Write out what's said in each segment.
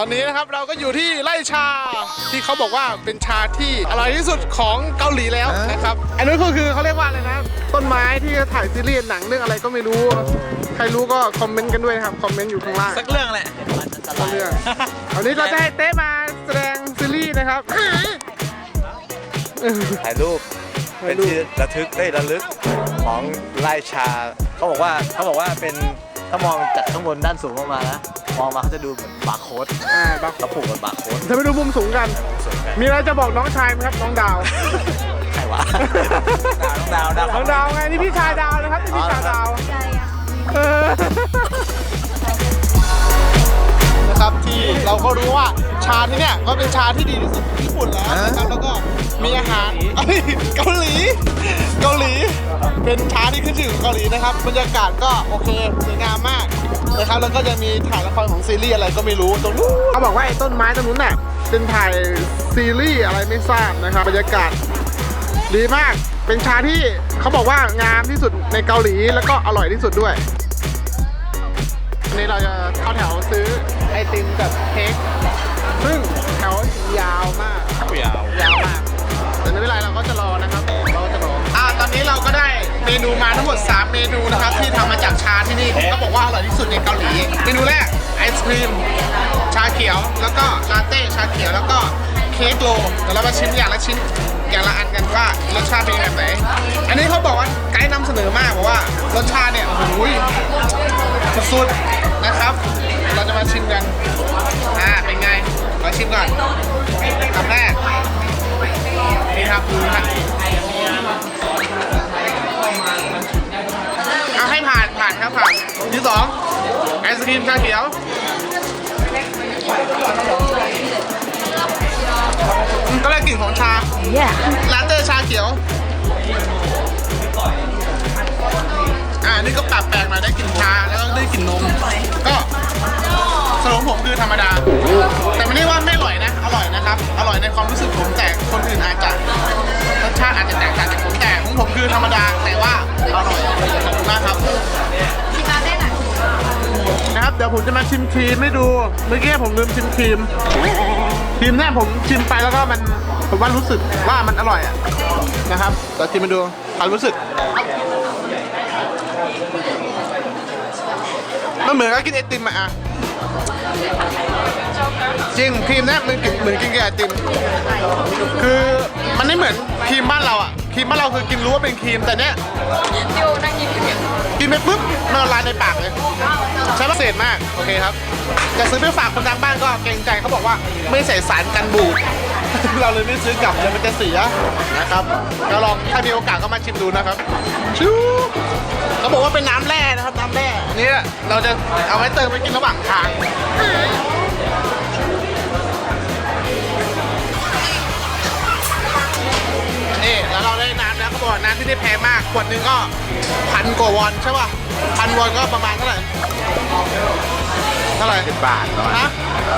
อนนี้นะครับเราก็อยู่ที่ไร่ชาที่เขาบอกว่าเป็นชาที่อร่อยที่สุดของเกาหลีแล้วนะครับ อันนี้ก็คือเขาเรียกว่าอะไรนะ ต้นไม้ที่ถ่ายซีรีส์หนังเรื่องอะไรก็ไม่รู้ ใครรู้ก็คอมเมนต์กันด้วยนะครับ คอมเมนต์อยู่ข้างล่างสักเรื่องแหละสักเรื่องวันนี้เราจะให้เต้มาแสดงซีรีส์นะครับถ่ายรูปเป็นที่ระทึกได้ยระลึกของไร่ชา เขาบอกว่าเขาบอกว่าเป็น ถ้ามองจากข้างบนด้านสูงลงมานะมองมาเขาจะดูเหมือนบาร์โค้ดอ่าบักเขาผูกเหมือนบาร์โค้ดจะไปดูมุมสูงกันสูงกันมีอะไรจะบอกน้องชายไหมครับน้องดาว ใครวะดาวดาวน้องดาวไงนี่พี่ชายดาวนะครับนี่พี่ชายดาวเออ นะครับที่เราก็รู้ว่าชาที่เนี่ยก็เป็นชาที่ดีที่สุดของญี่ปุ่นแล้วนะครับแล้วก็มีอาหารเอ้ยเกาหลีเกาหลี เป็นชาที่ขึ้นชื่อของเกาหลีนะครับบรรยากาศก็โอเคสวยงามมากนะครับแล้วก็จะมีถ่ายละครของซีรีส์อะไรก็ไม่รู้ตรงนู้นเขาบอกว่าไอ้ต้นไม้ตรงนู้นน่ะเป็นถ่ายซีรีส์อะไรไม่ทราบนะครับบรรยากาศดีมากเป็นชาที่เขาบอกว่างามที่สุดในเกาหลีแล้วก็อร่อยที่สุดด้วยวั นนี้เราจะเข้าแถวซื้อไอติมกับเค้กซึ่งแถวยาวมากยาวยาวมากแต่ไม่เป็นไรเราก็จะรอนะครับเราจะรออ่าตอนนี้เราก็ได้เมนูมาทั้งหมด 3 เมนูนะครับที่ทำมาจากชาที่นี่ก็บอกว่าอร่อยที่สุดในเกาหลีเมนูแรกไอศครีมชาเขียวแล้วก็ลาเต้ชาเขียวแล้วก็เค้กโลเดี๋ยวเรามาชิมอย่างละชิ้นอย่างละอันกันว่ารสชาติเป็นแบบไหน อันนี้เขาบอกว่าไกด์นำเสนอมากบอกว่ารสชาติเนี่ยโอ้โห สุดๆนะครับ เราจะมาชิมกัน อ่า เป็นไง มาชิมก่อนคำแรกนี่ครับดูนะเอาให้ผ่านผ่านครับผ่านที่สองไอศครีมชาเขียวอืมก็ได้กลิ่นของชาลาเต้ชาเขียว ในความรู้สึกผมแต่คนอื่นอาจจะรสชาติอาจจะแตกต่างจากผมแต่ของผมคือธรรมดาแต่ว่าอร่อยขอบคุณมากครับนะครับเดี๋ยวผมจะมาชิมครีมให้ดูเมื่อกี้ผมลืมชิมครีมครีมเนี่ยผมชิมไปแล้วก็มันผมว่ารู้สึกว่ามันอร่อยอะนะครับเดี๋ยวชิมมาดูความรู้สึกมันเหมือนกับกินไอติมอะ จริงครีมเนี่ยมันกินเหมือนกินกับไอติม คือมันไม่เหมือนครีมบ้านเราอะครีมบ้านเราคือกินรู้ว่าเป็นครีมแต่เนี้ยกินไปปุ๊บมันละลายในปากเลย ใช้พิเศษมาก โอเคครับ จะซื้อไปฝากคนทางบ้านก็เกรงใจเขาบอกว่าไม่ใส่สารกันบูด เราเลยไม่ซื้อกลับเดี๋ยวมันจะเสียนะครับก็ลองถ้ามีโอกาสก็มาชิมดูนะครับชิวเขาบอกว่าเป็นน้ำแร่ นะครับน้ำแร่อันนี่เราจะเอาไว้เติมไปกินระหว่างทาง นี่แล้วเราได้น้ำแล้วเขาบอกน้ำที่นี่แพงมากขวดหนึงก็พันกว่าวอนใช่ป่ะพันวอนก็ประมาณเท่าไหร่เท่าไหร่สิบบาทประมาณฮะ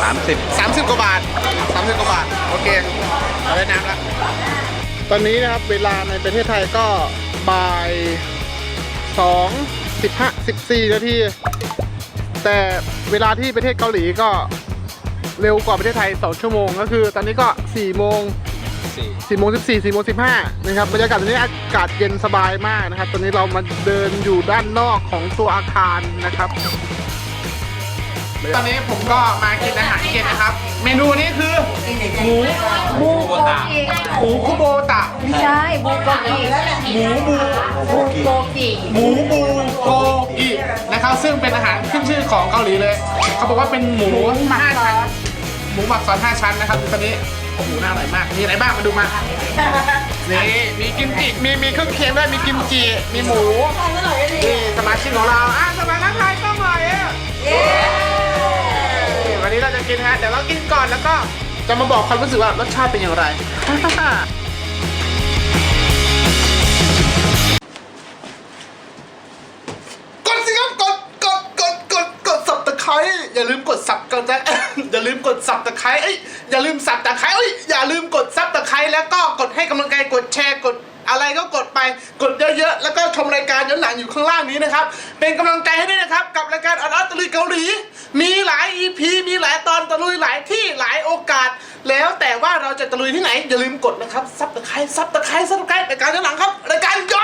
สามสิบ สามสิบกว่าบาทสามสิบกว่าบาท โอเค เราได้น้ำแล้ว ตอนนี้นะครับเวลาในประเทศไทยก็บ่ายสอง สิบห้าสิบสี่นาที แต่เวลาที่ประเทศเกาหลีก็เร็วกว่าประเทศไทย 2 ชั่วโมง ก็คือตอนนี้ก็ 4 โมงสี่4โมง 14 4 โมง 15 นะครับ บรรยากาศตอนนี้อากาศเย็นสบายมากนะครับ ตอนนี้เรามาเดินอยู่ด้านนอกของตัวอาคารนะครับ ตอนนี้ผมก็มากินอาหารเย็นนะครับ เมนูนี้คือหมูบูโกกิหมูคุโบตะ ไม่ใช่บูโกกิหมูบูบูโกกิหมูบูโก ขึ้นชื่อของเกาหลีเลย เขาบอกว่าเป็นหมูห้าชั้นหมูหมักซอสห้าชั้นนะครับตอนนี้โอ้โหน่าอร่อยมาก มีอะไรบ้างมาดูมานี่มีกิมจิ มีมีเครื่องเคียงด้วย มีกิมจิ มีหมูนี่สมาชิกของเราอะสมาชิกไทยต้องหน่อยอะวันนี้เราจะกินฮะเดี๋ยวเรากินก่อนแล้วก็จะมาบอกความรู้สึกว่ารสชาติเป็นอย่างไร อย่าลืมกดสับกันนะอย่าลืมกดสับตะไคร้เอ้ยอย่าลืมสับตะไคร้เอ้ยอย่าลืมกดซับตะไคร้แล้วก็กดให้กำลังใจกดแชร์กดอะไรก็กดไปกดเยอะๆ แล้วก็ชมรายการย้อนหลังอยู่ข้างล่างนี้นะครับ เป็นกำลังใจให้ด้วยนะครับ กับรายการออนออตตะลุยเกาหลี มีหลาย EP มีหลายตอนตะลุยหลายที่หลายโอกาส แล้วแต่ว่าเราจะตะลุยที่ไหนอย่าลืมกดนะครับซับตะไคร้ซับตะไคร้ซับตะไคร้รายการย้อนหลังครับรายการย้อน